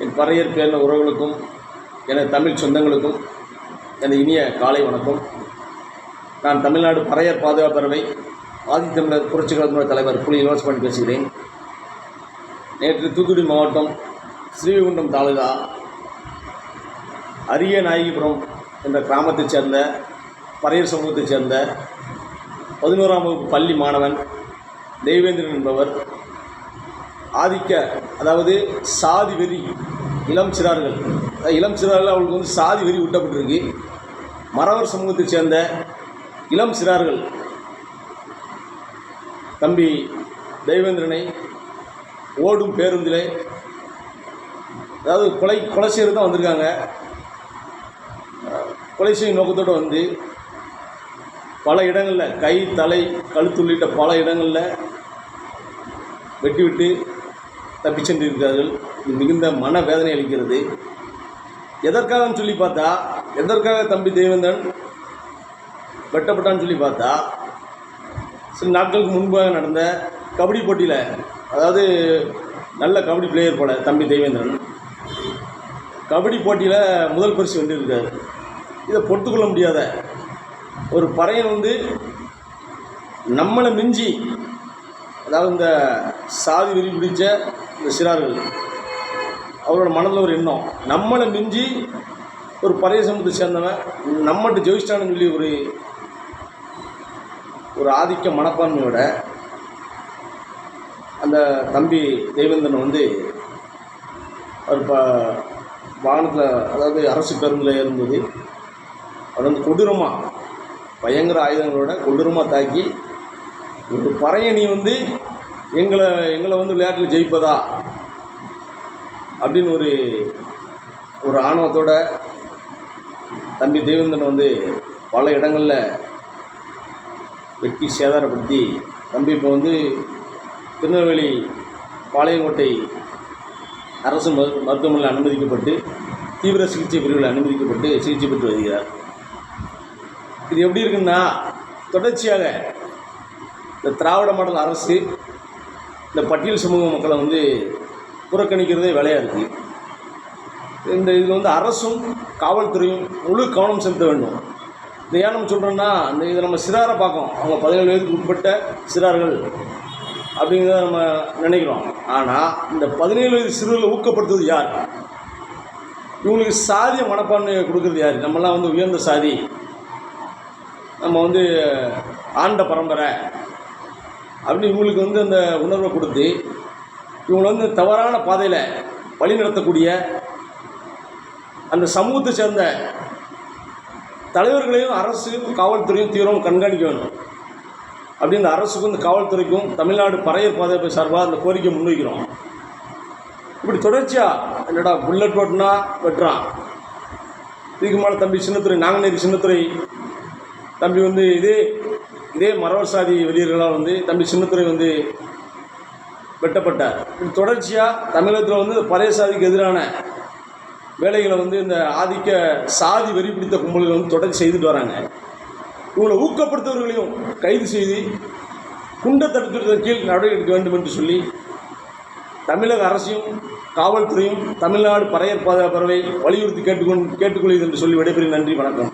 என் பறையர் பேர்ந்த உறவுகளுக்கும் எனது தமிழ் சொந்தங்களுக்கும் எனது இனிய காலை வணக்கம். நான் தமிழ்நாடு பறையர் பாதுகாப்பறவை ஆதித்தமிழர் புரட்சிக் தலைவர் புலி இலவசமணி பேசுகிறேன். நேற்று தூத்துக்குடி மாவட்டம் ஸ்ரீவைகுண்டம் தாலுகா அரிய நாயகிபுரம் என்ற கிராமத்தைச் சேர்ந்த பறையர் சமூகத்தைச் சேர்ந்த பதினோராம் வகுப்பு பள்ளி மாணவன் தெய்வேந்திரன் என்பவர் ஆதிக்க அதாவது சாதி வெறி இளம் சிறார்கள். இளம் சிறார்கள் அவங்களுக்கு வந்து சாதி வெறி ஊட்டப்பட்டிருக்கு. மறவர் சமூகத்தைச் சேர்ந்த இளம் சிறார்கள். தம்பி தெய்வேந்திரனை ஓடும் பேருந்திலே அதாவது கொலை கொலை செய்கிறது தான் வந்திருக்காங்க. கொலை செய்யும் நோக்கத்தோடு வந்து பல இடங்களில் கை தலை கழுத்து உள்ளிட்ட பல இடங்களில் வெட்டி விட்டு தப்பிச் சென்றிருக்கிறார்கள் இது மிகுந்த மன வேதனை அளிக்கிறது. எதற்காகன்னு சொல்லி பார்த்தா எதற்காக தம்பி தேவேந்தன் வெட்டப்பட்டான்னு சொல்லி பார்த்தா சில நாட்களுக்கு முன்பாக நடந்த கபடி போட்டியில் அதாவது நல்ல கபடி பிளேயர் போல தம்பி தேவேந்திரன் கபடி போட்டியில் முதல் பரிசு வென்றிருக்காரு இதை பொறுத்துக்கொள்ள முடியாத ஒரு பறையன் வந்து நம்மளை மிஞ்சி அதாவது இந்த சாதி வெறி பிடிச்ச இந்த சிறார்கள் அவரோட மனதில் ஒரு எண்ணம். நம்மளை மிஞ்சி ஒரு பழைய சமூகத்தை சேர்ந்தவன் நம்மகிட்ட ஜெயிச்சிட்டான்னு சொல்லி ஒரு ஒரு ஆதிக்க மனப்பான்மையோட அந்த தம்பி தெய்வேந்திரன் வந்து அவர் இப்போ வாகனத்தில் அதாவது அரசு பேருந்தில் ஏறும்போது அவர் வந்து கொடூரமாக பயங்கர ஆயுதங்களோட கொடூரமாக தாக்கி ஒரு பறையணி வந்து எங்களை எங்களை வந்து விளையாட்டில் ஜெயிப்பதா? அப்படின்னு ஒரு ஒரு ஆணவத்தோட தம்பி தேவேந்திரன் வந்து பல இடங்களில் வெட்டி சேதாரப்படுத்தி தம்பி இப்போ வந்து திருநெல்வேலி பாளையங்கோட்டை அரசு மரு மருத்துவமனையில் அனுமதிக்கப்பட்டு தீவிர சிகிச்சை பிரிவில் அனுமதிக்கப்பட்டு சிகிச்சை பெற்று வருகிறார். இது எப்படி இருக்குன்னா தொடர்ச்சியாக இந்த திராவிட மாடல் அரசு இந்த பட்டியல் சமூக மக்களை வந்து புறக்கணிக்கிறதே வேலையாக இருக்குது இந்த இதில் வந்து அரசும் காவல்துறையும் முழு கவனம் செலுத்த வேண்டும். இந்த ஏன் நம்ம சொல்கிறோன்னா இந்த இதை நம்ம சிறாரை பார்க்கோம் அவங்க பதினேழு வயதுக்கு உட்பட்ட சிறார்கள் அப்படிங்கிறத நம்ம நினைக்கிறோம். ஆனால் இந்த பதினேழு வயது சிறுவர்களை ஊக்கப்படுத்துவது யார்? இவங்களுக்கு சாதிய மனப்பான்மையை கொடுக்குறது யார்? நம்மலாம் வந்து உயர்ந்த சாதி. நம்ம வந்து ஆண்ட பரம்பரை. அப்படின்னு இவங்களுக்கு வந்து அந்த உணர்வை கொடுத்து இவங்களை வந்து தவறான பாதையில் வழி நடத்தக்கூடிய அந்த சமூகத்தை சேர்ந்த தலைவர்களையும் அரசு காவல்துறையும் தீவிரம் கண்காணிக்க வேண்டும். அப்படி இந்த அரசுக்கும் இந்த காவல்துறைக்கும் தமிழ்நாடு பறையர் பாதுகாப்பு சார்பாக அந்த கோரிக்கை முன்வைக்கிறோம். இப்படி தொடர்ச்சியாக என்னடா புல்லட் ஓட்டுனா வெட்டுறான். இதுக்கு மேலே தம்பி சின்னத்துறை நாங்குநேரி சின்னத்துறை தம்பி வந்து இதே இதே மரவர் சாதி வெளியர்களால் வந்து தம்பி சின்னத்துறை வந்து வெட்டப்பட்டார். இது தொடர்ச்சியாக தமிழகத்தில் வந்து பழைய சாதிக்கு எதிரான வேலைகளை வந்து இந்த ஆதிக்க சாதி வெறி பிடித்த கும்பல்கள் வந்து தொடர்ச்சி செய்துட்டு வராங்க. இவங்களை ஊக்கப்படுத்துவர்களையும் கைது செய்து குண்ட தடுத்துறதன் கீழ் நடவடிக்கை எடுக்க வேண்டும் என்று சொல்லி தமிழக அரசையும் காவல்துறையும் தமிழ்நாடு பறையர் பாதுகாப்பு பறவை வலியுறுத்தி கேட்டுக்கொண்டு கேட்டுக்கொள்வது என்று சொல்லி விடைபெறும் நன்றி வணக்கம்.